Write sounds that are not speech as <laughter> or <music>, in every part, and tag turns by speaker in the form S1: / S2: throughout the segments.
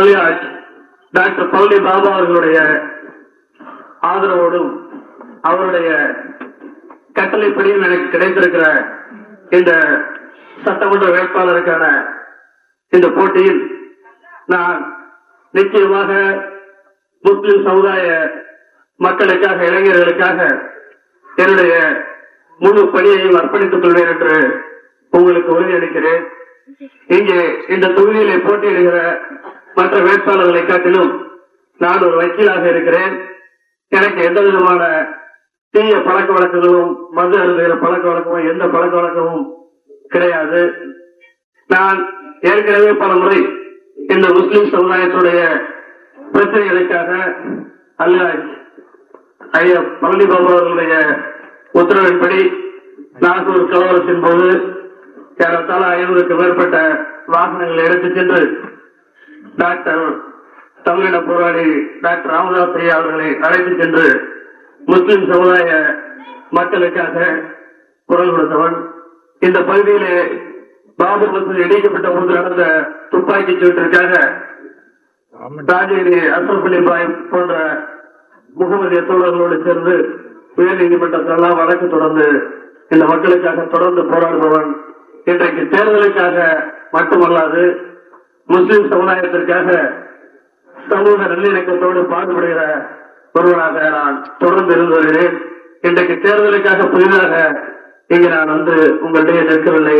S1: அலியாஜ் doctor Palani Baba அவர்களுடைய ஆதரவோடும் அவருடைய கட்டளைப்படியும் எனக்கு கிடைத்திருக்கிற இந்த சட்டமன்ற வேட்பாளருக்கான இந்த போட்டியில் நான் நிச்சயமாக முஸ்லிம் சமுதாய மக்களுக்காக இளைஞர்களுக்காக என்னுடைய முழு பணியையும் அர்ப்பணித்துக் கொள்வேன் என்று உங்களுக்கு உறுதியளிக்கிறேன். இங்கே இந்த தொகுதியிலே போட்டியிடுகிற மற்ற வேட்பாளர்களை காட்டிலும் நான் ஒரு வக்கீலாக இருக்கிறேன். எனக்கு எந்த விதமான தீய பழக்க வழக்கங்களும் மது அருந்துகிற பழக்க வழக்கமும் எந்த பழக்க வழக்கமும் கிடையாது. நான் ஏற்கனவே பல முறை இந்த முஸ்லிம் சமுதாயத்துடைய பிரச்சனைகளுக்காக அல்ல ஐயா பழனி பாபா அவர்களுடைய உத்தரவின்படி நாகூர் கலவரத்தின் போது ஏறத்தாழ ஐநூறுக்கு மேற்பட்ட வாகனங்களை எடுத்துச் சென்று டாக்டர் தமிழின போராளி டாக்டர் ராமதாஸ் ஐயா அவர்களை அழைத்து சென்று முஸ்லிம் சமுதாய மக்களுக்காக குரல் கொடுத்தவன். இந்த பகுதியிலே பாபர் மசூதி இடிக்கப்பட்ட போது நடந்த துப்பாக்கி சூட்டிற்காக ராஜகிரி அசரப்பள்ளி பாய் போன்ற முகமது தோழர்களோடு சேர்ந்து உயர் நீதிமன்றத்தெல்லாம் வழக்கு தொடர்ந்து இந்த மக்களுக்காக தொடர்ந்து போராடுபவன். இன்றைக்கு தேர்தலுக்காக மட்டுமல்லாது முஸ்லிம் சமுதாயத்திற்காக சமூக நல்லிணக்கத்தோடு பாடுபடுகிற ஒருவராக நான் தொடர்ந்து இருந்து வருகிறேன் இன்றைக்கு தேர்தலுக்காக புதிதாக இங்கு நான் வந்து உங்களிடையே நிற்கவில்லை.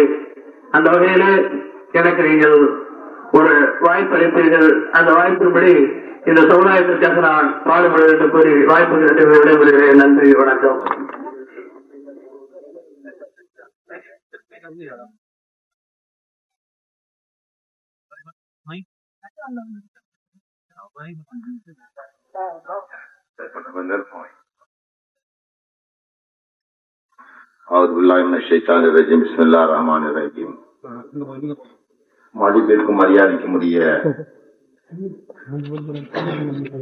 S1: அந்த வகையிலே எனக்கு நீங்கள் ஒரு வாய்ப்பு அளிப்பீர்கள். அந்த வாய்ப்பின்படி இந்த சமுதாயத்திற்காக நான் பாடுபட வேண்டும் கூறி வாய்ப்பு கேட்டு விடைபெறுகிறேன். நன்றி வணக்கம்.
S2: மதிப்பிற்கும் மரியாதைக்கும் உரிய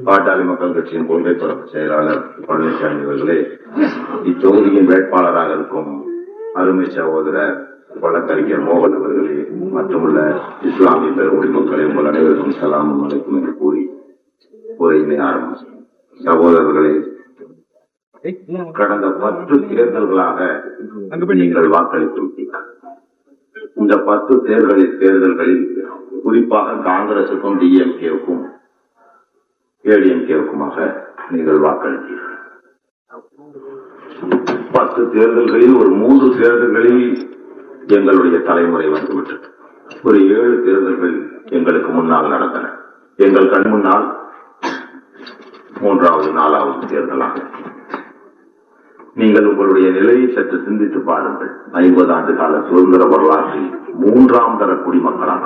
S2: பாட்டாளி மக்கள் கட்சியின் கொள்கை பரப்பு செயலாளர் பழனிசாமி அவர்களே இத்தொகுதியின் வேட்பாளராக இருக்கும் அருமை சகோதரர் வழக்கறிஞர் மோகன் அவர்களே மற்றுமுள்ள இஸ்லாமிய பெருங்குடி உங்கள் அனைவருக்கும் சலாம் அழைக்கும் என்று கூறி உரையினை ஆரம்பிக்கும் சகோதரர்களே கடந்த பத்து தேர்தல்களாக நீங்கள் வாக்களித்து விட்டீர்கள். இந்த பத்து தேர்தலில் தேர்தல்களில் குறிப்பாக காங்கிரசுக்கும் டிஎம்கேவுக்கும் ஏடிஎம்கேவுக்குமாக நீங்கள் வாக்களித்தீர்கள். பத்து தேர்தல்களில் ஒரு மூன்று தேர்தல்களில் எங்களுடைய தலைமுறை வந்துவிட்டது. ஒரு ஏழு தேர்தல்கள் எங்களுக்கு முன்னால் நடந்தன. எங்கள் கண் முன்னால் மூன்றாவது நாலாவது தேர்தலாக. நீங்கள் உங்களுடைய நிலையை சற்று சிந்தித்து பாருங்கள். ஐம்பது ஆண்டு கால சுதந்திர வரலாற்றில் மூன்றாம் தர குடிமக்களாக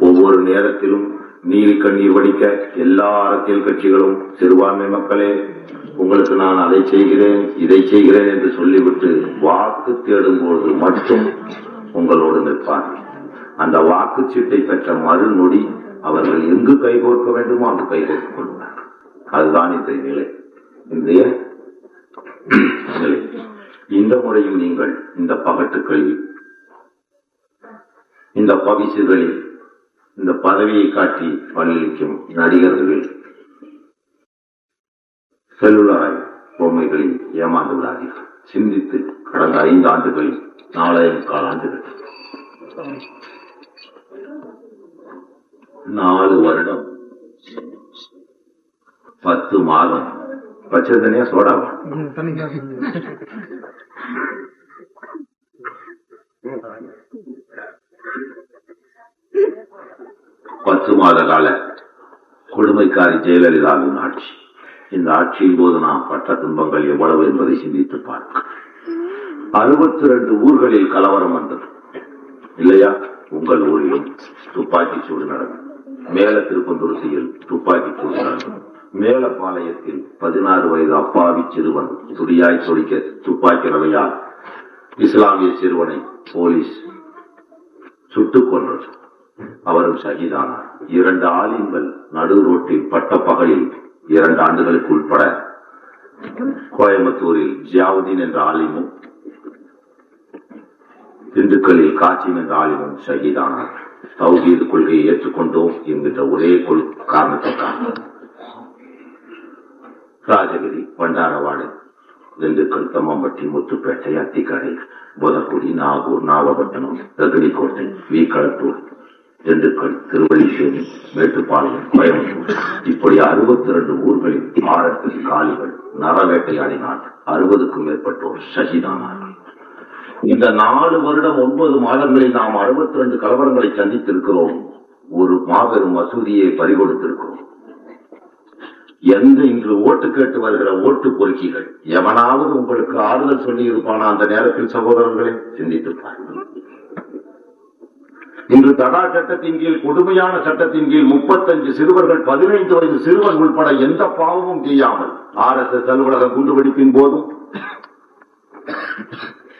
S2: ஒவ்வொரு நேரத்திலும் நீலி கண்ணீர் வடிக்க எல்லா அரசியல் கட்சிகளும் சிறுபான்மை மக்களே உங்களுக்கு நான் அதை செய்கிறேன் இதை செய்கிறேன் என்று சொல்லிவிட்டு வாக்கு தேடும் பொழுது மட்டும் உங்களோடு நிற்பார். அந்த வாக்குச்சீட்டை பெற்ற மறுநொடி அவர்கள் எங்கு கைகோர்க்க வேண்டுமோ அங்கு கைகோர்த்துக் கொள்வார். அதுதான் இந்த நிலை. இந்திய நிலை. இந்த முறையும் நீங்கள் இந்த பகட்டுக்களில் இந்த பவிசுகளில் இந்த பதவியை காட்டி பணியளிக்கும் நடிகர்களில் செல்லுலாய் பொம்மைகளில் ஏமாந்து விடாதீர்கள் சிந்தித்து கடந்த ஐந்து ஆண்டுகளில் நாலாயிரம் கால ஆண்டுகள் நாலு வருடம் பத்து மாதம். பச்சை தனியா சோடாவா? பத்து மாத கால கொடுமைக்காரி ஜெயலலிதாவின் ஆட்சி. இந்த ஆட்சியின் போது நாம் பட்ட துன்பங்கள் எவ்வளவு என்பதை சிந்தித்து பார்க்க. அறுபத்தி ரெண்டு ஊர்களில் கலவரம் வந்தது. இல்லையா? உங்கள் ஊரிலும் துப்பாக்கி சூடு நடக்கும் மேல திருப்பந்துருசியில் துப்பாக்கி சூடு நடக்கும் மேலப்பாளையத்தில் பதினாறு வயது அப்பாவி சிறுவன் துடியாய் சொடிக்க துப்பாக்கி ரவையால் இஸ்லாமிய சிறுவனை போலீஸ் சுட்டுக் கொன்றது. அவரும் ஷஹீதானார். இரண்டு ஆலிம்கள் நடு ரோட்டில் பட்ட பகலில் இரண்டு ஆண்டுகளுக்கு உட்பட கோயம்புத்தூரில் ஜியாவுதீன் என்ற ஆலிமும் திண்டுக்கல்லில் காட்சிம் என்ற ஆலிமும் ஷஹீதானார். தௌஹீது கொள்கையை ஏற்றுக்கொண்டோம் என்கின்ற ஒரே கொள் காரணத்துக்காக ராஜகிரி பண்டாரவாடு திண்டுக்கல் தம்மம்பட்டி முத்துப்பேட்டை அத்திக்கடை புதக்குடி நாகூர் நாகப்பட்டினம் தகுடிக்கோட்டை வீக்களத்தூர் திண்டுக்கல் திருவள்ளிசேரி மேட்டுப்பாளையம் கோயம்புத்தூர். இப்படி அறுபத்தி ரெண்டு ஊர்களில் ஆரத்தில் காலிகள் நரவேட்டையாடினால் அறுபதுக்கும் மேற்பட்டோர் ஷஹீதானார்கள் இந்த நாலு வருடம் ஒன்பது மாதங்களில் நாம் அறுபத்தி ரெண்டு கலவரங்களை சந்தித்திருக்கிறோம். ஒரு மாபெரும் மசூதியை பறிகொடுத்திருக்கிறோம். எந்த இன்று ஓட்டு கேட்டு வருகிற ஓட்டு பொறுக்கிகள் எவனாவது உங்களுக்கு ஆறுதல் சொல்லி இருப்பானா அந்த நேரத்தில் சகோதரர்களே? சிந்தித்திருப்பார்கள். இன்று தடா சட்டத்தின் கீழ் கொடுமையான சட்டத்தின் கீழ் முப்பத்தஞ்சு சிறுவர்கள் பதினைந்து வயது சிறுவன் உட்பட எந்த பாவமும் செய்யாமல் ஆர் எஸ் எஸ் அலுவலக குண்டுவெடிப்பின் போதும்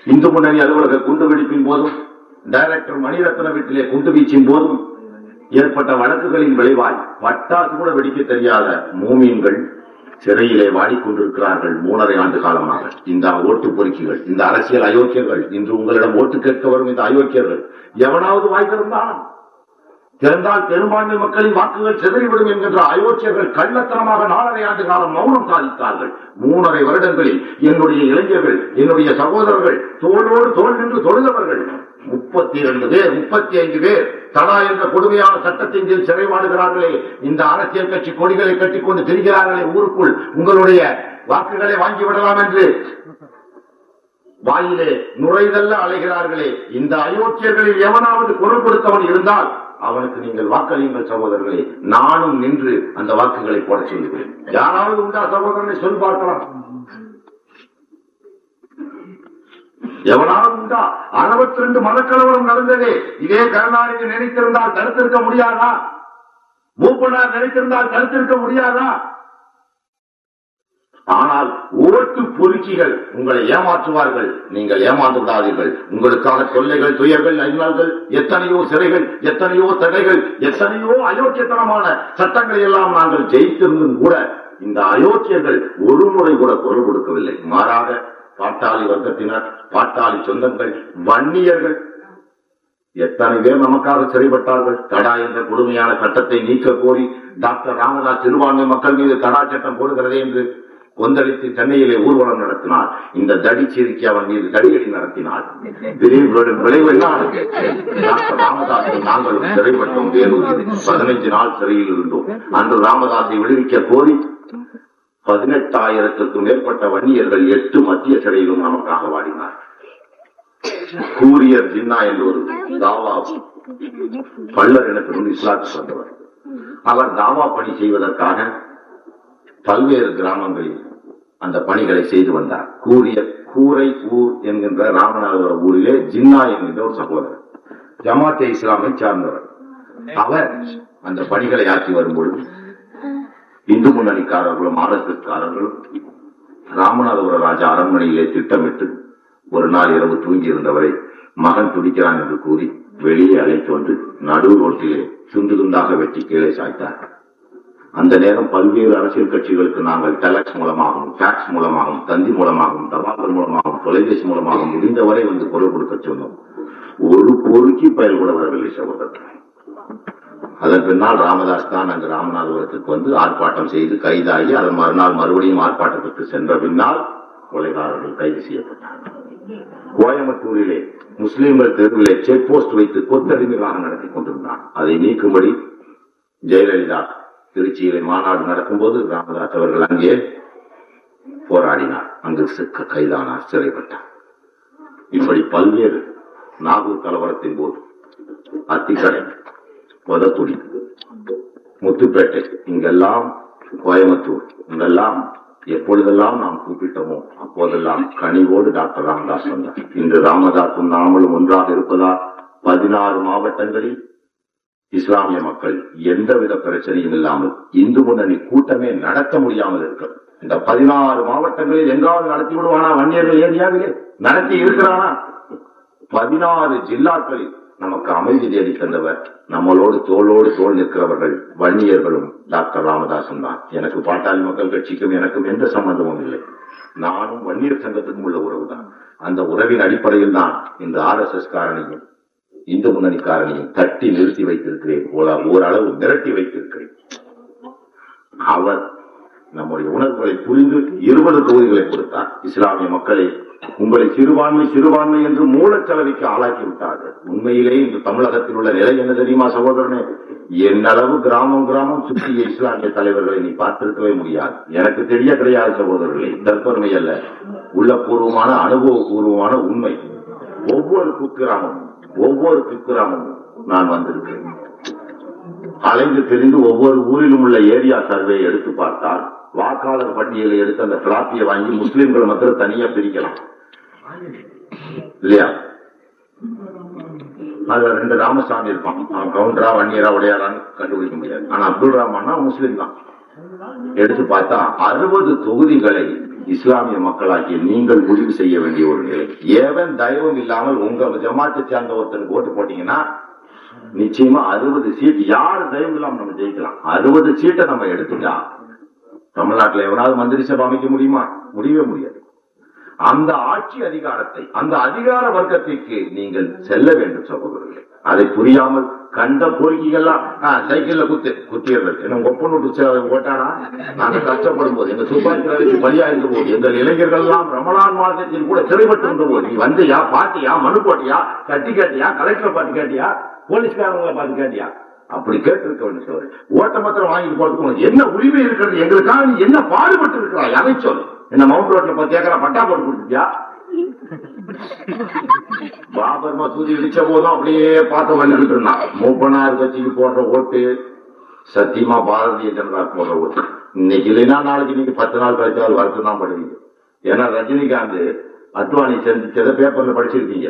S2: இந்து முன்னணி அலுவலக குண்டுவெடிப்பின் போதும் டைரக்டர் மணிரத்ன வீட்டிலே குண்டுவீச்சின் போதும் ஏற்பட்ட வழக்குகளின் விளைவாய் பட்டாசு கூட வெடிக்க தெரியாத மூமியங்கள் சிறையிலே வாடிக்கொண்டிருக்கிறார்கள் மூணரை ஆண்டு காலமாக. இந்த ஓட்டு பொறுக்கிகள் இந்த அரசியல் அயோக்கியர்கள் இன்று உங்களிடம் ஓட்டு கேட்க வரும் இந்த அயோக்கியர்கள் எவனாவது வாய்ந்திருந்தான் திறந்தால்? பெரும்பான்மை மக்களின் வாக்குகள் சிதறிவிடும் என்கின்ற அயோக்கியர்கள் கள்ளத்தனமாக நாலரை ஆண்டு காலம் மௌனம் சாதித்தார்கள். மூணரை வருடங்களில் என்னுடைய இளைஞர்கள் என்னுடைய சகோதரர்கள் தோளோடு தோல் நின்று தொழுதவர்கள் முப்பத்தி இரண்டு பேர் முப்பத்தி ஐந்து பேர் தடா என்ற கொடுமையான சட்டத்தின் கீழ் சிறைவாடுகிறார்களே இந்த அரசியல் கட்சி கொடிகளை கட்டிக்கொண்டு திரிகிறார்களே ஊருக்குள் உங்களுடைய வாக்குகளை வாங்கி விடலாம் என்று. வாயிலே நுழைதல்ல அலைகிறார்களே இந்த அயோக்கியர்களில் எவனாவது குரல் கொடுத்தவன் இருந்தால் அவனுக்கு நீங்கள் வாக்களியுங்கள் சகோதரர்களே நானும் நின்று அந்த வாக்குகளை போட சொல்லுகிறேன் யாராவது உண்டா சகோதரனை சொல்லி பார்க்கலாம். எவனாலும் உண்டா? அறுபத்தி ரெண்டு மதக்கலவரம் நடந்ததே. இதே கருணாநிதி நினைத்திருந்தால் தடுத்திருக்க முடியாதா? மூப்பனார் நினைத்திருந்தால் தடுத்திருக்க முடியாதா? ஆனால் ஓட்டு பொறுக்கிகள் உங்களை ஏமாற்றுவார்கள். நீங்கள் ஏமாந்து உங்களுக்கான தொல்லைகள் துயர்கள் ஐநாள்கள் எத்தனையோ சிறைகள் எத்தனையோ தடைகள் எத்தனையோ அயோக்கியத்தனமான சட்டங்களை எல்லாம் நாங்கள் ஜெயித்திருந்தும் கூட இந்த அயோக்கியர்கள் ஒரு முறை கூட குரல் கொடுக்கவில்லை. மாறாக பாட்டாளி வர்க்கத்தினர் பாட்டாளி சொந்தங்கள் வன்னியர்கள். எத்தனை பேர் நமக்காக சிறைப்பட்டார்கள்? தடா என்ற கொடுமையான சட்டத்தை நீக்க கோரி டாக்டர் ராமதாஸ் சிறுபான்மை மக்கள் மீது தடா சட்டம் போடுகிறதே என்று கொந்தளித்து சென்னையிலே ஊர்வலம் நடத்தினார். இந்த தடி சிரிக்கி அவன் மீது தடியடி நடத்தினார். விரைவுகளின் விளைவு என்ன? டாக்டர் ராமதாஸை நாங்கள் சிறைப்பட்டோம் வேலூரில் பதினைஞ்சு நாள் சிறையில் இருந்தோம். அன்று ராமதாஸை விடுவிக்க கோரி பதினெட்டாயிரத்துக்கும் மேற்பட்ட வன்னியர்கள் எட்டு மத்திய சிறையிலும் நமக்காக வாடினார் கூரியர் ஜின்னா என்று ஒரு தாவா பல்லர் எனப்படும் இஸ்லாத்து வந்தவர் அவர் தாவா பணி செய்வதற்காக பல்வேறு கிராமங்களில் அந்த பணிகளை செய்து வந்தார். கூறிய கூரை ஊர் என்கின்ற ராமநாதபுரம் ஊரிலே ஜின்னா என்கின்ற ஒரு சகோதரர் ஜமாத்தே இஸ்லாமை சார்ந்தவர். அவர் அந்த பணிகளை ஆற்றி வரும்பொழுது இந்து முன்னணிக்காரர்களும் ஆர் எஸ் காரர்களும் ராமநாதபுர ராஜா அரண்மனையிலே திட்டமிட்டு ஒரு நாள் இரவு தூங்கி இருந்தவரை மகன் துடிக்கிறான் என்று கூறி வெளியே அழைத்து வந்து நடு ரோட்டிலே துண்டு துண்டாக வெட்டி கீழே சாய்த்தார். அந்த நேரம் பல்வேறு அரசியல் கட்சிகளுக்கு நாங்கள் டெலக்ஸ் மூலமாகவும் டாக்ஸ் மூலமாகவும் தந்தி மூலமாகவும் தபால்கள் மூலமாகவும் தொலைபேசி மூலமாகவும் முடிந்தவரை வந்து குரல் கொடுக்க சொன்னோம். ஒரு பொறுக்கி பயல் கூட வரவில்லை சகோதரர். அதன் பின்னால் ராமதாஸ் தான் அங்கு ராமநாதபுரத்துக்கு வந்து ஆர்ப்பாட்டம் செய்து கைதாகி அதன் மறுநாள் மறுபடியும் ஆர்ப்பாட்டத்திற்கு சென்ற பின்னால் கொலைகாரர்கள் கைது செய்யப்பட்டார்கள் கோயம்புத்தூரிலே முஸ்லிம்கள் தெருவிலே செக் போஸ்ட் வைத்து கொத்தடிமைகளாக நடத்தி கொண்டிருந்தார் அதை நீக்கும்படி ஜெயலலிதா திருச்சியிலே மாநாடு நடக்கும்போது ராமதாஸ் அவர்கள் அங்கே போராடினார். அங்கு சிக்க கைதானார் சிறைப்பட்டார். இப்படி பல்வேறு நாகூர் கலவரத்தின் போது அத்திக்கடை வதக்குடி முத்துப்பேட்டை. இங்கெல்லாம் கோயம்புத்தூர். இங்கெல்லாம் எப்பொழுதெல்லாம் நாம் கூப்பிட்டோமோ அப்போதெல்லாம் கனிவோடு டாக்டர் ராமதாஸ் வந்தார். இன்று ராமதாஸும் நாமளும் ஒன்றாக இருப்பதால் பதினாறு மாவட்டங்களில் இஸ்லாமிய மக்கள் எந்தவித பிரச்சனையும் இல்லாமல் இந்து முன்னணி கூட்டமே நடத்த முடியாமல் இருக்கிறது. இந்த பதினாறு மாவட்டங்களில் எங்காவது நடத்தி விடுவானா வன்னியர்கள் ஏரியாவிலே? நடத்தி இருக்கிறானா? பதினாறு ஜில்லாக்களில் நமக்கு அமைதி தேடி தந்தவர் நம்மளோடு தோளோடு தோல் நிற்கிறவர்கள் வன்னியர்களும் டாக்டர் ராமதாசன் தான். எனக்கு பாட்டாளி மக்கள் கட்சிக்கும் எனக்கும் எந்த சம்பந்தமும் இல்லை. நானும் வன்னியர் சங்கத்துக்கும் உள்ள உறவு தான் அந்த உறவின் அடிப்படையில் தான் இந்த ஆர் எஸ் எஸ் காரணியும் இந்து முன்னணிக்காரனையும் தட்டி நிறுத்தி வைத்திருக்கிறேன். ஓரளவு மிரட்டி வைத்திருக்கிறேன். அவர் நம்முடைய உணர்வுகளை புரிந்து இருபது தொகுதிகளை கொடுத்தார். இஸ்லாமிய மக்களை உங்களை சிறுபான்மை சிறுபான்மை என்று மூலச்சலவைக்கு ஆளாக்கி விட்டார்கள். உண்மையிலே இந்த தமிழகத்தில் உள்ள நிலை என்ன தெரியுமா சகோதரனே? என்னளவு கிராமம் கிராமம் சுற்றிய இஸ்லாமிய தலைவர்களை நீ பார்த்திருக்கவே முடியாது. எனக்கு தெரிய கிடையாது சகோதரர்களே. தற்பெருமை அல்ல. உள்ளபூர்வமான அனுபவபூர்வமான உண்மை. ஒவ்வொரு குக்கிராமமும் ஒவ்வொரு குக்கிராமமும் நான் வந்திருக்கிறேன். அலைந்து தெரிந்து ஒவ்வொரு ஊரிலும் உள்ள ஏரியா சர்வே எடுத்து பார்த்தால் வாக்காளர் பட்டியலை எடுத்து அந்த பிளாப்பியை வாங்கி முஸ்லீம்களை மாத்திரம் தனியா பிரிக்கலாம். இல்லையா? அதுல ரெண்டு ராமசாமி இருப்பான். அவன் கவுண்டரா வன்னியரா உடையாரான்னு கண்டுபிடிக்க முடியாது. ஆனா அப்துல் ரஹ்மான்னா முஸ்லீம் தான். எடுத்து பார்த்தா அறுபது தொகுதிகளை இஸ்லாமிய மக்களாகிய நீங்கள் முடிவு செய்ய வேண்டிய ஒரு நிலை. ஏவன் தயவும் இல்லாமல் உங்க ஜமாத்தை சேர்ந்த ஒருத்தருக்கு ஓட்டு போட்டீங்கன்னா நிச்சயமா அறுபது சீட் யார் தயவு இல்லாமல் நம்ம ஜெயிக்கலாம். அறுபது சீட்டை நம்ம எடுத்துட்டா தமிழ்நாட்டுல எவனாவது மந்திரி சபை அமைக்க முடியுமா? முடியவே முடியாது. அந்த ஆட்சி அதிகாரத்தை அந்த அதிகார வர்க்கத்திற்கு நீங்கள் செல்ல வேண்டும் சகோதரர்களே. அதை புரியாமல் கண்ட பொறுக்கிகள்லாம் சைக்கிள்ல குத்து குத்திடுறது. என்ன ஒப்பன் விட்டு ஓட்டானா நாங்க கஷ்டப்படும் போது எங்க துப்பாக்கி பலியாயிருந்த பலியா இருந்த போது எங்கள் இளைஞர்கள் எல்லாம் ரமலான் மாதத்தில் கூட சிறைப்பட்டு இருந்த போது நீ வந்தியா பாட்டியா மனு போட்டியா கட்டி கேட்டியா கலெக்டரை பார்த்து கேட்டியா போலீஸ்காரங்களை பார்த்து கேட்டியா? அப்படி கேட்டிருக்க வேண்டும் சார் ஓட்ட பத்திரம் வாங்கி போறதுக்கு உனக்கு என்ன உரிமை இருக்கிறது? எங்களுக்காக நீ என்ன பாடுபட்டு இருக்கிறாய் அதை சொல்? என்ன மவுண்ட் ரோட்ல பத்து ஏக்கரா பட்டா போட்டு கொடுத்துட்டியா? பாபர் மசூதி இடிச்ச போதும் அப்படியே பார்த்து வந்துட்டு இருந்தான். மூப்பனார் கட்சிக்கு போடுற ஓட்டு சத்தியமா பாரதிய ஜனதா போடுற ஓட்டு. இன்னைக்கு இல்லைன்னா நாளைக்கு நீங்க பத்து நாள் கழிச்சாலும் வருத்தம் தான் படுவீங்க. ஏன்னா ரஜினிகாந்த் அத்வானி சந்திச்சதை பேப்பர்ல படிச்சிருக்கீங்க.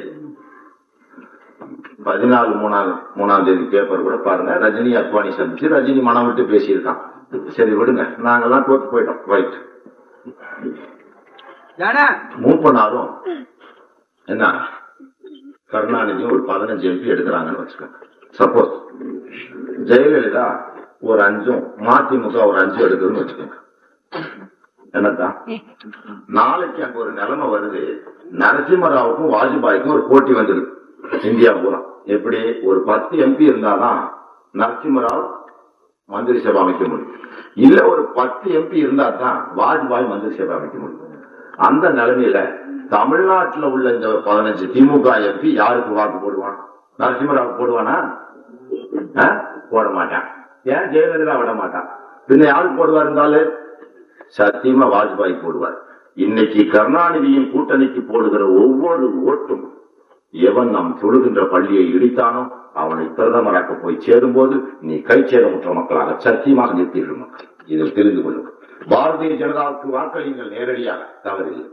S2: பதினாலு மூணாம் மூணாம் தேதி பேப்பர் கூட பாருங்க. ரஜினி அத்வானி சந்திச்சு ரஜினி மனம் விட்டு பேசியிருக்கான். சரி விடுங்க. நாங்கெல்லாம் தோத்து போயிட்டோம். ரைட் மூப்பனாரும் என்ன? கருணாநிதியும் ஒரு பதினஞ்சு எம்பி எடுக்கிறாங்கன்னு வச்சுக்கோங்க. சப்போஸ் ஜெயலலிதா ஒரு அஞ்சும் மதிமுக ஒரு அஞ்சு எடுக்குதுன்னு வச்சுக்கோங்க. என்னதான் நாளைக்கு அங்க ஒரு நிலைமை வருது. நரசிம்மராவுக்கும் வாஜ்பாய்க்கும் ஒரு போட்டி வந்தது இந்தியா பூரா. எப்படி ஒரு பத்து எம்பி இருந்தாதான் நரசிம்மராவ் மந்திரி சபை அமைக்க முடியும். இல்ல ஒரு பத்து எம்பி இருந்தா தான் வாஜ்பாய் மந்திரி சபை அமைக்க முடியும். அந்த நிலைமையில தமிழ்நாட்டுல உள்ள இந்த பதினஞ்சு திமுக எம்பி யாருக்கு வாக்கு போடுவான்? நரசிம்மராவ் போடுவானா? போட மாட்டான். ஏன்? ஜெயலலிதா விட மாட்டான். பின்ன யாருக்கு போடுவார் இருந்தாலும் சத்தியமா வாஜ்பாய் போடுவார். இன்னைக்கு கருணாநிதியின் கூட்டணிக்கு போடுகிற ஒவ்வொரு ஓட்டும் எவன் நாம் தொழுகின்ற பள்ளியை இடித்தானோ அவனை பிரதமராக்க போய் சேரும்போது நீ கைச்சேதமுற்ற மக்களாக சத்தியமாக நிறுத்தீர்கள் மக்கள். இதில் தெரிந்து கொள்ளுங்கள் பாரதிய ஜனதாவுக்கு வாக்களிங்கள் நேரடியாக. தவறில்லை.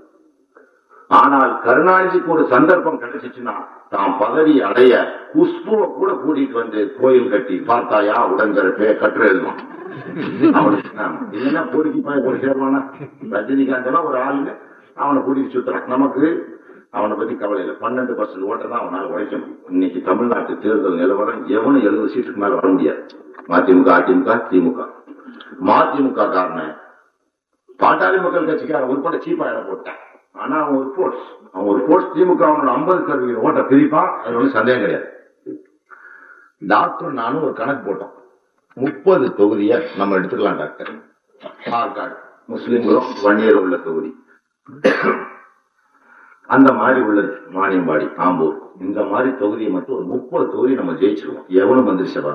S2: ஆனால் கருணாநிதிக்கு ஒரு சந்தர்ப்பம் கிடைச்சிச்சுன்னா தாம் பதவி அடைய குஷ்புவை கூட கூட்டிட்டு வந்து கோயில் கட்டி பார்த்தாயா உடன்கரப்பே கட்டுரை எழுதுவான். அவனுக்கு இல்லைன்னா பொறுக்கி பாய் போய் சேருவானா? ரஜினிகாந்த் ஒரு ஆளுங்க. அவனை கூட்டிட்டு சுத்துறான். நமக்கு அவனை பத்தி கவலை இல்லை. பன்னெண்டு பர்சன்ட் ஓட்டை தான் அவனால உழைக்க முடியும் இன்னைக்கு தமிழ்நாட்டு தேர்தல் நிலவரம் எவனும் எழுபது சீட்டுக்கு மேல வர முடியாது. மதிமுக அதிமுக திமுக. மதிமுக காரணம் பாட்டாளி மக்கள் கட்சிக்காரன் உட்பட சீப்பா இடம் போட்டான். ஆனா அவன் ஒரு போர்ஸ் அவன் ஒரு போர்ஸ் திமுக அவனோட ஐம்பது சதவீத ஓட்ட பிரிப்பான். அது ஒன்றும் சந்தேகம் கிடையாது. டாக்டர் நானும் ஒரு கணக்கு போட்டோம். முப்பது தொகுதியை நம்ம எடுத்துக்கலாம் டாக்டர். ஆற்காடு முஸ்லிம்களும் வன்னியர் உள்ள தொகுதி. அந்த மாதிரி உள்ளது மானியம்பாடி ஆம்பூர் இந்த மாதிரி தொகுதியை மட்டும் ஒரு முப்பது தொகுதி நம்ம ஜெயிச்சிருவோம். எவனும் மந்திரி சபா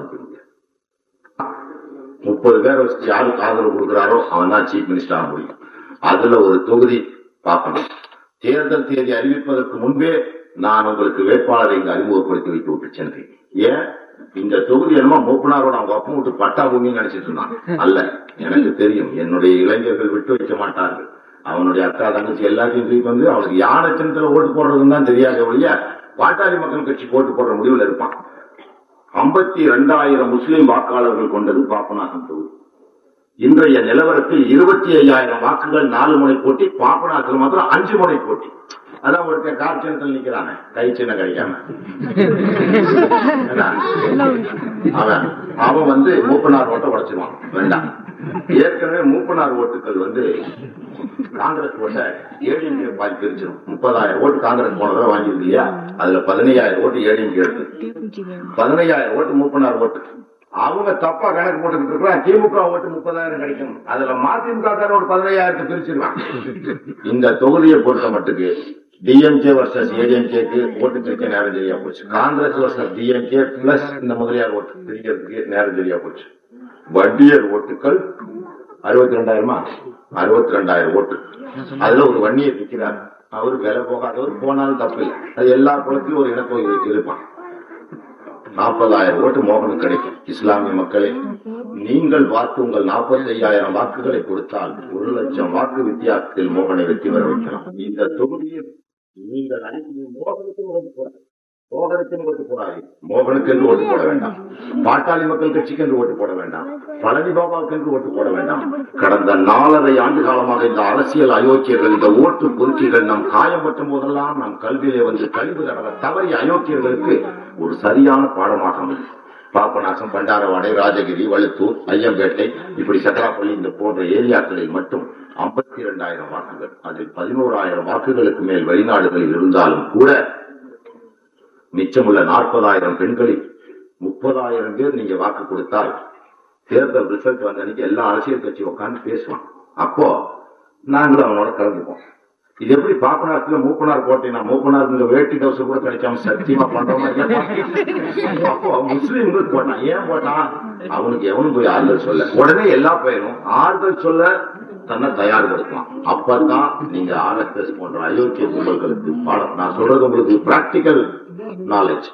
S2: முப்பது பேர் வச்சு யாருக்கு ஆதரவு கொடுக்குறாரோ அவன் தான் சீஃப் மினிஸ்டர் ஆக முடியும். அதுல ஒரு தொகுதி பார்க்கணும். தேர்தல் தேதி அறிவிப்பதற்கு முன்பே நான் உங்களுக்கு வேட்பாளரை இங்கு அறிமுகப்படுத்தி வைத்து விட்டு சென்றேன். ஏன்? இந்த தொகுதி என்னமோ மூப்பனாரோட அவங்க அப்பா விட்டு பட்டா பூமின்னு நினைச்சிட்டு இருந்தான் அல்ல எனக்கு தெரியும். என்னுடைய இளைஞர்கள் விட்டு வைக்க மாட்டார்கள். அவனுடைய அக்கா தங்கச்சி எல்லாத்தையும் தூக்கி வந்து அவனுக்கு யானை சின்னத்துல ஓட்டு போடுறதுன்னு தான் தெரியாத ஒழிய பாட்டாளி மக்கள் கட்சி ஓட்டு போடுற முடிவுல இருப்பான். ஐம்பத்தி இரண்டாயிரம் முஸ்லிம் வாக்காளர்கள் கொண்டது பாப்பநாசம் தொகுதி. இன்றைய நிலவரத்தில் இருபத்தி ஐயாயிரம் வாக்குகள் நாலு முனை போட்டி பாப்பநாசத்தில் மாத்திரம் அஞ்சு முனை போட்டி. அதான் ஒருத்தன் கார் சின்னத்தில் கை சின்ன கிடைக்காம? <laughs> அவன் அவன் வந்து மூப்பனார் ஓட்ட உடைச்சிருவான் வேண்டாம். ஏற்கனவே மூப்பனார் ஓட்டுகள் வந்து காங்கிரஸ் ஓட்ட ஏடிஎம்கே பாதி பிரிச்சிடும் முப்பதாயிரம் ஓட்டு காங்கிரஸ் போனதை வாங்கியிருக்கு இல்லையா? அதுல பதினையாயிரம் ஓட்டு ஏடிஎம்கே எடுத்து பதினையாயிரம் ஓட்டு மூப்பனார் ஓட்டு. அவங்க தப்பா கணக்கு போட்டுக்கிட்டு இருக்கிறான் திமுக ஓட்டு முப்பதாயிரம் கிடைக்கும். அதுல மதிமுக ஒரு பதினையாயிரத்தை பிரிச்சிருவான் இந்த தொகுதியை பொறுத்த மட்டுக்கு டிஎம்கே வர்சஸ் ஏடிஎம்கேக்கு ஓட்டு பிரிக்க நேரம் சரியா போச்சு. காங்கிரஸ் வர்சஸ் டிஎம்கே பிளஸ் இந்த முதலியார் ஓட்டு பிரிக்கிறதுக்கு நேரம் சரியா போச்சு. வட்டியர் ஓட்டுகள் அறுபத்தி ரெண்டாயிரமா அறுபத்தி ரெண்டாயிரம் ஓட்டு. அதுல ஒரு வன்னியர் நிற்கிறார் அவர் வேலை போகாதவர் போனாலும் தப்பு இல்லை அது எல்லா குளத்திலும் ஒரு இனத்தொகை இருப்பான் நாற்பதாயிரம் ஓட்டு மோகனுக்கு கிடைக்கும். இஸ்லாமிய மக்களே நீங்கள் வாக்கு உங்கள் நாற்பத்தி ஐயாயிரம் வாக்குகளை கொடுத்தால் ஒரு லட்சம் வாக்கு வித்தியாசத்தில் மோகனை வெற்றி வர வைக்கலாம். இந்த தொகுதியில் நீங்கள் அனைத்து மோகனுக்கு மோகனுக்கு ஓட்டு போடாது. மோகனுக்கு என்று ஓட்டு போட வேண்டாம். பாட்டாளி மக்கள் கட்சிக்கு என்று ஓட்டு போட வேண்டாம். பழனி பாபாவுக்கு என்று ஓட்டு போட வேண்டாம். கடந்த நாலரை ஆண்டு காலமாக இந்த அரசியல் அயோக்கியர்கள் இந்த ஓட்டு பொறுக்கிகள் நம் காயப்பட்ட போதெல்லாம் நம் கல்வியிலே வந்து கழிவு தடவை தவறிய அயோக்கியர்களுக்கு ஒரு சரியான பாடமாக அமையும் பாப்பநாசம் பண்டாரவாடை ராஜகிரி வழுத்தூர் ஐயம்பேட்டை இப்படி சக்கராப்பள்ளி இந்த போன்ற ஏரியாக்களில் மட்டும் ஐம்பத்தி இரண்டாயிரம் வாக்குகள் அதில் பதினோராயிரம் வாக்குகளுக்கு மேல் வெளிநாடுகளில் இருந்தாலும் கூட மிச்சமுள்ள நாற்பதாயிரம் பெண்களில் முப்பதாயிரம் பேர் நீங்க வாக்கு கொடுத்தால் தேர்தல் ரிசல்ட் வந்த அன்னைக்கு எல்லா அரசியல் கட்சி உட்கார்ந்து பேசுவான். அப்போ நாங்களும் அவனோட கலந்துப்போம். இது எப்படி பாப்பனார்ல மூப்பனார் போட்டீங்கன்னா மூப்பனார் இந்த வேட்டி டவுஸ் கூட கிடைக்காம சத்தியமா பண்றோம் அப்போ முஸ்லீம்கள் போட்டான். ஏன் போட்டான்? அவனுக்கு எவனும் போய் ஆறுதல் சொல்ல. உடனே எல்லா பயனும் ஆறுதல் சொல்ல தன்னை தயார்படுத்தலாம் அப்பதான் நீங்க ஆர்எஸ்எஸ் போன்ற அயோக்கிய கும்பல்களுக்கு பாடம். நான் சொல்றது உங்களுக்கு பிராக்டிக்கல் நாலேஜ்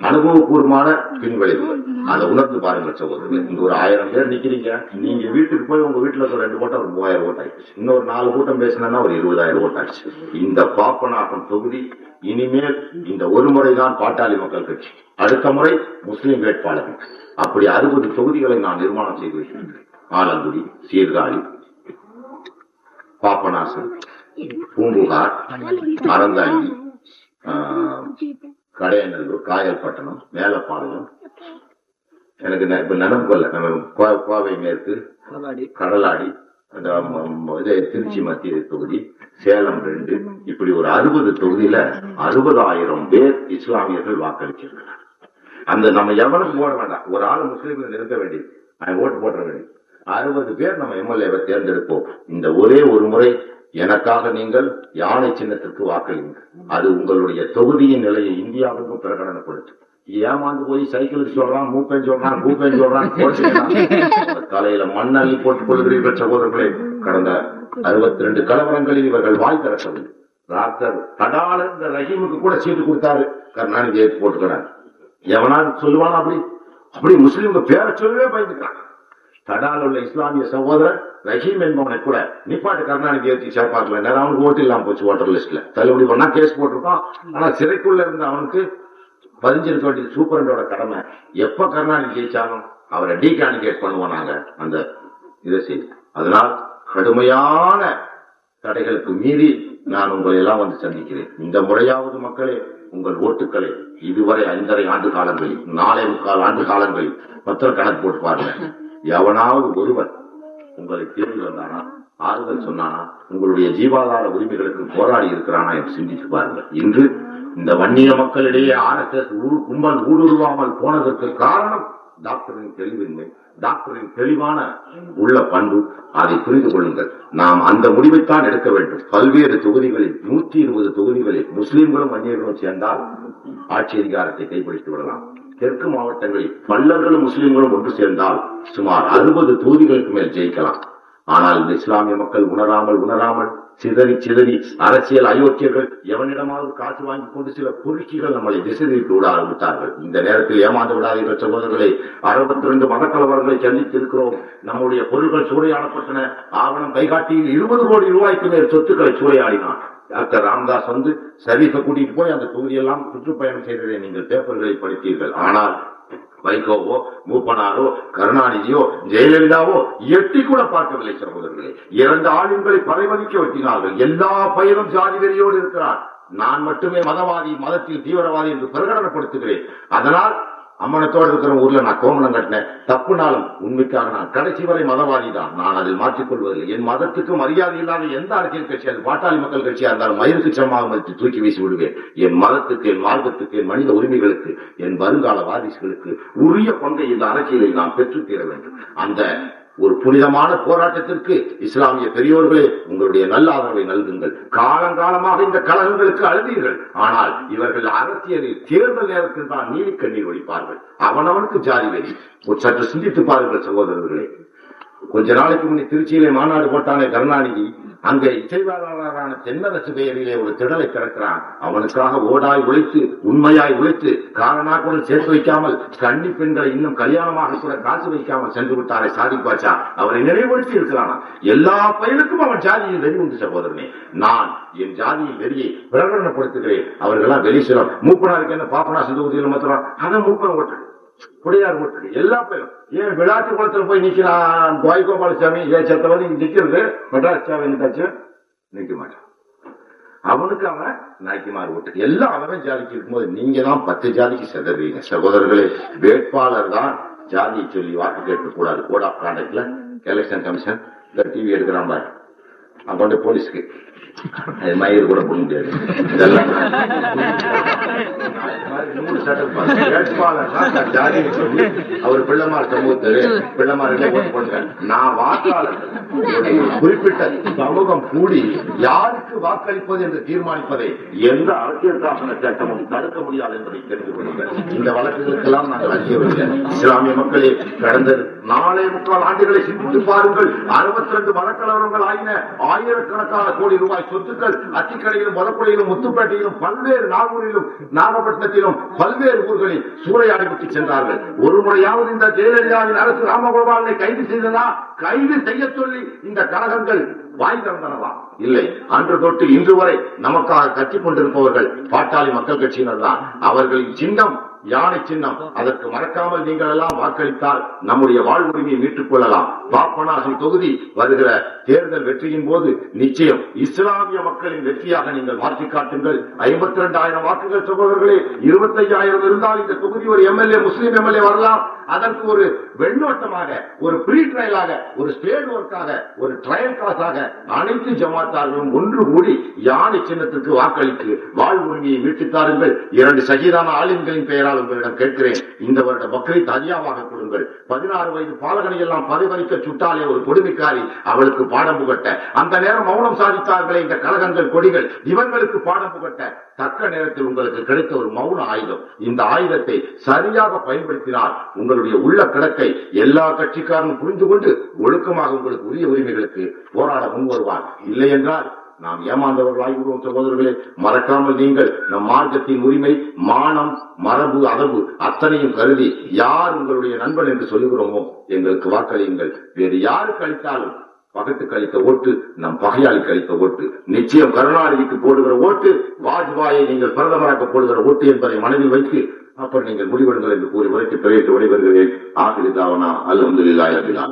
S2: அனுபவபூர்வமான பின்விளைவுகள் அதை உணர்ந்து பாருங்க சகோதரர்கள். இங்க ஒரு ஆயிரம் பேர் நிக்கிறீங்க. நீங்க வீட்டுக்கு போய் உங்க வீட்டுல ஒரு ரெண்டு கூட்டம் ஒரு மூவாயிரம் ஓட்டு ஆயிடுச்சு. இன்னொரு நாலு கூட்டம் பேசினா ஒரு இருபதாயிரம் ஓட்டு ஆயிடுச்சு. இந்த பாப்பநாட்டம் தொகுதி இனிமேல் இந்த ஒரு முறைதான் பாட்டாளி மக்கள் கட்சி. அடுத்த முறை முஸ்லிம் வேட்பாளர்கள். அப்படி அறுபது தொகுதிகளை நான் நிர்மாணம் செய்து வைக்கின்றேன் ஆலங்குடி சீர்காழி பாப்பநாசன் பூம்புகார் அறந்தாங்கி ஆஹ், கடையநல்லூர் காயல்பட்டணம் மேலப்பாளையம் எனக்கு இப்ப நினைப்பு வரல நம்ம கோவை மேற்கு கடலாடி. அந்த இது திருச்சி மத்திய தொகுதி சேலம் ரெண்டு இப்படி ஒரு அறுபது தொகுதியில அறுபதாயிரம் பேர் இஸ்லாமியர்கள் வாக்களிச்சிருக்கிறார் அந்த நம்ம எவனுக்கு போட வேண்டாம். ஒரு ஆள் முஸ்லீம்கள் இருக்க வேண்டியது. அவன் ஓட்டு போட வேண்டியது. அறுபது பேர் நம்ம எம்எல்ஏவை தேர்ந்தெடுப்போம். இந்த ஒரே ஒரு முறை எனக்காக நீங்கள் யானை சின்னத்திற்கு வாக்களிங்க அது உங்களுடைய தொகுதியின் நிலையை இந்தியாவுக்கும் பிரகடனப்படுத்தும். ஏமாந்து போய் சைக்கிள் சொல்றான் மூப்பன் சொல்றான் கூப்பன் சொல்றான் தலையில மண்ணள்ளி போட்டுக் கொள்கிறீர்கள் சகோதரர்களே. கடந்த அறுபத்தி ரெண்டு கலவரங்களில் இவர்கள் வாய் திறக்கவில்லை டாக்டர் தடால இந்த ரஹீமுக்கு கூட சீட்டு கொடுத்தாரு. கருணாநிதியை போட்டுக்கிறார். எவனாவது சொல்லுவானா அப்படி? அப்படி முஸ்லீம்க பேரை சொல்லவே பயந்துக்கிறான் தடால் உள்ள இஸ்லாமிய சகோதரர் ரஹீம் என்பவனை கூட நிப்பாட்டு கருணாநிதி ஏற்றி சேர்ப்பாக்கல நேரம் அவனுக்கு ஓட்டு இல்லாம போச்சு ஓட்டர் லிஸ்ட்ல தள்ளுபடி பண்ணா கேஸ் போட்டிருக்கான். ஆனா சிறைக்குள்ள இருந்த அவனுக்கு பதிஞ்சிருக்க வேண்டியது சூப்பரண்டோட கடமை. எப்ப கருணாநிதி ஜெயிச்சாலும் அவரை டீகாண்டிகேட் பண்ணுவோம் நாங்க அந்த இதை செய்ய அதனால் கடுமையான தடைகளுக்கு மீறி நான் உங்களை எல்லாம் வந்து சந்திக்கிறேன். இந்த முறையாவது மக்களே உங்கள் ஓட்டுக்களை இதுவரை ஐந்தரை ஆண்டு காலங்களில் நாளை முக்கால் ஆண்டு காலங்களில் பத்திர கணக்கு போட்டு பாருங்க. எவனாவது ஒருவன் உங்களை தேடி வந்தானா ஆறுதல் சொன்னானா உங்களுடைய ஜீவாதார உரிமைகளுக்கு போராடி இருக்கிறானா என்று சிந்தித்து பாருங்க இன்று இந்த வன்னிய மக்களிடையே ஆர்எஸ்எஸ் கும்பல் ஊடுருவாமல் போனதற்கு காரணம் டாக்டரின் தெளிவின்மை டாக்டரின் தெளிவான உள்ள பண்பு. அதை புரிந்து கொள்ளுங்கள். நாம் அந்த முடிவைத்தான் எடுக்க வேண்டும். பல்வேறு தொகுதிகளில் நூற்றி இருபது தொகுதிகளில் முஸ்லிம்களும் வன்னியர்களும் சேர்ந்தால் ஆட்சி அதிகாரத்தை கைப்பிடித்து விடலாம் தெற்கு மாவட்டங்களில் பல்லர்களும் முஸ்லிம்களும் ஒன்று சேர்ந்தால் சுமார் அறுபது தொகுதிகளுக்கு மேல் ஜெயிக்கலாம். ஆனால் இந்த இஸ்லாமிய மக்கள் உணராமல் உணராமல் சிதறி சிதறி அரசியல் அயோக்கியர்கள் எவனிடமாவது காசு வாங்கி கொண்டு சில பொறுக்கிகள் நம்மளை திசை திருப்பி விட ஆரம்பித்தார்கள். இந்த நேரத்தில் ஏமாந்து விடாதீர்கள் சகோதரர்களை அறுபத்தி ரெண்டு மதக்கலவர்களை சந்தித்து இருக்கிறோம். நம்முடைய பொருள்கள் சூறையாடப்பட்டன. ஆவணம் கைகாட்டியில் இருபது கோடி ரூபாய்க்கு மேல் சொத்துக்களை சூறையாடினான். டாக்டர் ராமதாஸ் வந்து சரீஃபை கூட்டிட்டு போய் அந்த தொகுதியெல்லாம் சுற்றுப்பயணம் செய்ததை நீங்கள் பேப்பர்களில் படித்தீர்கள். ஆனால் வைகோவோ மூப்பனாரோ கருணாநிதியோ ஜெயலலிதாவோ எட்டி கூட பார்க்கவில்லை சகோதரர்களே. இரண்டு ஆளுங்களை பறைமதிக்க வைத்தினார்கள் எல்லா பயிரும் ஜாதி வெறியோடு இருக்கிறார். நான் மட்டுமே மதவாதி மதத்தில் தீவிரவாதி என்று பிரகடனப்படுத்துகிறேன். அதனால் அம்மனத்தோடு இருக்கிற ஊர்ல நான் கோமணம் கட்டினேன். தப்புனாலும் உண்மைக்காக நான் கடைசி வரை மதவாதி தான் நான் அதில் மாற்றிக்கொள்வதில்லை என் மதத்துக்கு மரியாதை இல்லாத எந்த அரசியல் கட்சி அது பாட்டாளி மக்கள் கட்சியா இருந்தாலும் மயிருக்கு சமமாக மதித்து தூக்கி வீசி விடுவேன். என் மதத்துக்கு என் மார்க்கத்துக்கு என் மனித உரிமைகளுக்கு என் வருங்கால வாரிசுகளுக்கு உரிய பங்கை இந்த அரசியலில் நான் பெற்றுத்தீர வேண்டும். அந்த ஒரு புனிதமான போராட்டத்திற்கு இஸ்லாமிய பெரியோர்களே உங்களுடைய நல்ல ஆதரவை நல்குங்கள். காலங்காலமாக இந்த கழகங்களுக்கு அழுதீர்கள். ஆனால் இவர்கள் அரசியலில் தேர்தல் நேரத்தில் தான் நீதி கண்ணீர் ஒழிப்பார்கள். அவனவனுக்கு ஜாதி வெறி ஒரு சற்று சிந்தித்து பாருங்கள் சகோதரர்களே. கொஞ்ச நாளைக்கு முன்னே திருச்சியிலே மாநாடு போட்டானே கருணாநிதி. அங்கே இசைவாளரான தென்னரசு பெயரிலே ஒரு திடலை கிடக்கிறான் அவனுக்காக ஓடாய் உழைத்து உண்மையாய் உழைத்து காரணா கூட சேர்த்து வைக்காமல் கன்னி பெண்களை இன்னும் கல்யாணமாக கூட காசு வைக்காமல் சென்று விட்டாரே சாதிக் பாச்சா அவரை நினைவுபடுத்தி இருக்கிறானா? எல்லா பயிலுக்கும் அவன் ஜாதியில் வெறி உண்டு சகோதரனே. நான் என் ஜாதியில் வெறியை பிரகடனப்படுத்துகிறேன். அவர்களாம் வெளி சிலம் மூப்பனாருக்கு என்ன பாப்பனா சிந்துகுதியில் மாத்திரம்? அதான் மூப்பன் ஓட்டு குடியார் வீட்டுக்கு எல்லா பேரும். ஏன் விளாட்டு குளத்துல போய் நிக்கலாம் துவாய் கோபாலசாமி ஏன் செத்தவன் இங்க நிக்கிறது. மெட்ராஸ் நிக்காச்சு நிக்க மாட்டான். அவனுக்கு அவன் நாய்க்குமார் வீட்டுக்கு எல்லாம் அவன் ஜாதிக்கு இருக்கும்போது நீங்க தான் பத்து ஜாதிக்கு செதறீங்க. சகோதரர்களே வேட்பாளர் தான் ஜாதியை சொல்லி வாக்கு கேட்கக்கூடாது கோட் ஆஃப் எலெக்ஷன் கமிஷன் இந்த டிவி எடுக்கிறான் பாரு. அவன் போலீஸ்க்கு. அது மயிர் கூட போக முடியாது இதெல்லாம் அவர் பிள்ளைமார் சமூகத்தில் பிள்ளைமார் ஓட்டு போடுங்க நான் வாக்காளர். குறிப்பிட்ட சமூகம் கூடி யாருக்கு வாக்களிப்பது என்று தீர்மானிப்பதை எந்த அரசியல் சாசன சட்டமும் தடுக்க முடியாது என்பதை தெரிந்து கொள்ளுங்கள். இந்த வழக்குகளுக்கெல்லாம் நாங்கள் அறியவில்லை இஸ்லாமிய மக்களே கடந்த நாலே முக்கால் ஆண்டுகளை சிந்தித்து பாருங்கள். அறுபத்தி ரெண்டு வழக்கலவரங்கள் ஆயின ஆயிரக்கணக்கான கோடி ரூபாய் சொத்துக்கள் அத்திக்கடையிலும் மதக்குடியிலும் முத்துப்பேட்டையிலும் பல்வேறு நாகூரிலும் நாகப்பட்டினத்திலும் பல்வேறு ஊர்களில் சூறையாடி விட்டு சென்றார்கள். ஒரு முறையாவது இந்த ஜெயலலிதாவின் அரசு ராமகோபாலனை கைது செய்ததா? கைது செய்ய சொல்லி இந்த கழகங்கள் வாய் திறந்தனவா? இல்லை. அன்று தொட்டு இன்று வரை நமக்காக கட்சிக் கொண்டிருப்பவர்கள் பாட்டாளி மக்கள் கட்சியினர் தான். அவர்களின் சின்னம் யானை சின்னம் அதற்கு மறக்காமல் நீங்கள் எல்லாம் வாக்களித்தால் நம்முடைய வாழ்வுரிமையை மீட்டுக் கொள்ளலாம். பாப்பனாசி தொகுதி வருகிற தேர்தல் வெற்றியின் போது நிச்சயம் இஸ்லாமிய மக்களின் வெற்றியாக நீங்கள் மாற்றி காட்டுங்கள். ஐம்பத்தி ரெண்டாயிரம் வாக்குகள் சொல்பவர்களே இருபத்தையாயிரம் இருந்தால் இந்த தொகுதி ஒரு எம்எல்ஏ முஸ்லீம் எம்எல்ஏ வரலாம். அதற்கு ஒரு வெண்ணோட்டமாக ஒரு ப்ரீ ட்ரையலாக ஒரு ஸ்டேட் ஒர்க்காக ஒரு ட்ரையல் கிளாஸாக அனைத்து ஜமாத்தார்களும் ஒன்று கூடி யானை சின்னத்திற்கு வாக்களித்து வாழ்வுரிமையை மீட்டுத் தாருங்கள். இரண்டு சகிதான ஆளுங்களின் பெயரால் உங்களிடம் கேட்கிறேன். இந்த வருட பக்ரீத் தனியாவாக கொடுங்கள். பதினாறு வயது பாலகனை எல்லாம் பரிபறிக்க சுட்டாலே ஒரு கொடுமைக்காரி அவளுக்கு பாடம் புகட்ட. அந்த நேரம் மௌனம் சாதித்தார்களே இந்த கழகங்கள் கொடிகள் இவங்களுக்கு பாடம் புகட்ட. தக்க நேரத்தில் உங்களுக்கு கிடைத்த ஒரு மௌன ஆயுதம். இந்த ஆயுதத்தை சரியாக பயன்படுத்தினால் உங்களுடைய உள்ள கிடக்கை எல்லா கட்சிக்காரனும் புரிந்து கொண்டு ஒழுக்கமாக உங்களுக்கு உரிய உரிமைகளுக்கு போராட முன் வருவார். இல்லை என்றால் நாம் ஏமாந்தவர்களாகி விடுவோம் சகோதரர்களே மறக்காமல் நீங்கள் நம் மார்க்கத்தின் உரிமை மானம் மரபு அளவு அத்தனையும் கருதி யார் உங்களுடைய நண்பன் என்று சொல்லுகிறோமோ எங்களுக்கு வாக்களியுங்கள். வேறு யாருக்கு அளித்தாலும் பகத்துக்கு அளித்த ஓட்டு நம் பகையாளிக்கு அளித்த ஓட்டு நிச்சயம் கருணாநிதிக்கு போடுகிற ஓட்டு வாஜ்பாயை நீங்கள் பிரதமராக போடுகிற ஓட்டு என்பதை மனதில் வைத்து அப்புறம் நீங்கள் முடிவெடுங்கள் என்று கூறி உரைக்கு பிழைத்து விடைபெறுகிறேன். ஆசிரிதாவனா அல்லது ரபில்